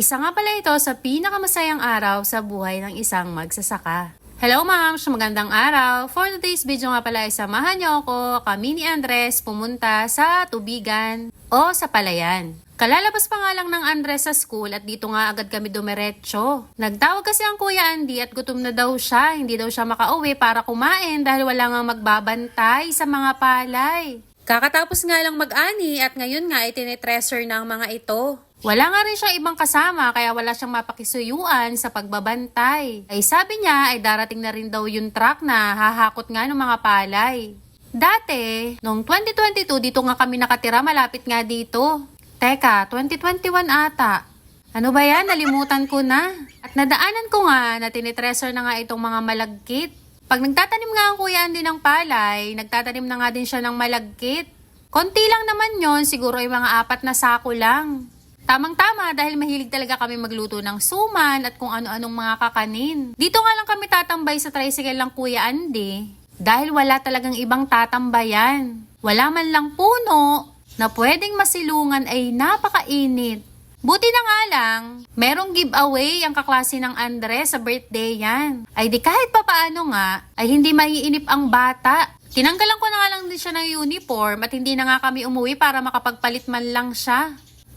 Isa nga pala ito sa pinakamasayang araw sa buhay ng isang magsasaka. Hello ma'am, magandang araw. For today's video nga pala samahan niyo ako, kami ni Andres, pumunta sa tubigan o sa palayan. Kalalabas pa nga lang ng Andres sa school at dito nga agad kami dumiretso. Nagtawag kasi ang Kuya Andy at gutom na daw siya. Hindi daw siya makauwi para kumain dahil wala nga magbabantay sa mga palay. Kakatapos nga lang mag-ani at ngayon nga itinitreasure ng mga ito. Wala nga rin siyang ibang kasama kaya wala siyang mapakisuyuan sa pagbabantay. Ay sabi niya ay darating na rin daw yung truck na hahakot nga ng mga palay. Dati, noong 2022 dito nga kami nakatira malapit nga dito. Teka, 2021 ata. Ano ba yan? Nalimutan ko na. At nadaanan ko nga na tinitreasure na nga itong mga malagkit. Pag nagtatanim nga ang kuya Andy ng palay, nagtatanim na nga din siya ng malagkit. Konti lang naman yon siguro ay mga apat na sako lang. Tamang-tama dahil mahilig talaga kami magluto ng suman at kung ano-anong mga kakanin. Dito nga lang kami tatambay sa tricycle ng Kuya Andy dahil wala talagang ibang tatambayan. Wala man lang puno na pwedeng masilungan ay napakainit. Buti na nga lang, merong giveaway ang kaklase ng Andres sa birthday yan. Ay di kahit papaano nga, ay hindi maiinip ang bata. Tinanggalan ko na nga lang din siya ng uniform at hindi na nga kami umuwi para makapagpalit man lang siya.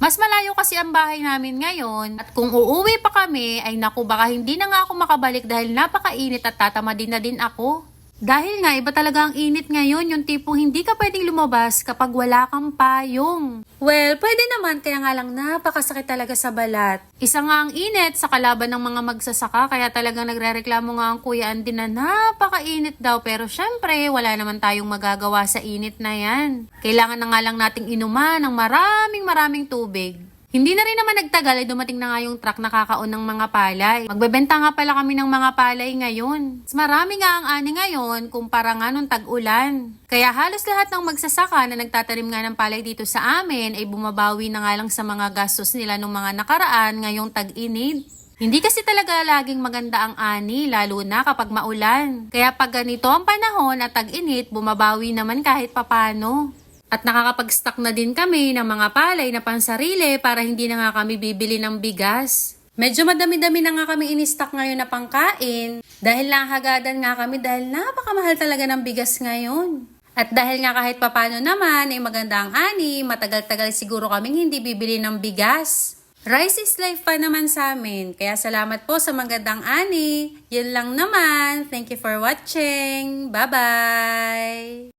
Mas malayo kasi ang bahay namin ngayon at kung uuwi pa kami ay naku baka hindi na nga ako makabalik dahil napakainit at tatama din na din ako. Dahil nga iba talaga ang init ngayon yung tipong hindi ka pwedeng lumabas kapag wala kang payong. Well, pwede naman kaya nga lang napakasakit talaga sa balat. Isa nga ang init sa kalaban ng mga magsasaka kaya talagang nagrereklamo nga ang kuya Andy na napakainit daw pero syempre wala naman tayong magagawa sa init na yan. Kailangan na nga lang nating inuman ng maraming maraming tubig. Hindi na rin naman nagtagal ay dumating na nga yung truck na kakaon ng mga palay. Magbebenta nga pala kami ng mga palay ngayon. Mas marami nga ang ani ngayon kumpara nga nung tag-ulan. Kaya halos lahat ng magsasaka na nagtatanim nga ng palay dito sa amin ay bumabawi na nga lang sa mga gastos nila nung mga nakaraan ngayong tag-inid. Hindi kasi talaga laging maganda ang ani, lalo na kapag maulan. Kaya pag ganito ang panahon at tag-init, bumabawi naman kahit papano. At nakakapag-stock na din kami ng mga palay na pansarili para hindi na nga kami bibili ng bigas. Medyo madami-dami na nga kami in-stock ngayon na pangkain dahil nahagadan nga kami dahil napakamahal talaga ng bigas ngayon. At dahil nga kahit papano naman ay maganda ang ani, matagal-tagal siguro kaming hindi bibili ng bigas. Rice is life pa naman sa amin. Kaya salamat po sa magandang ani. Yun lang naman. Thank you for watching. Bye-bye!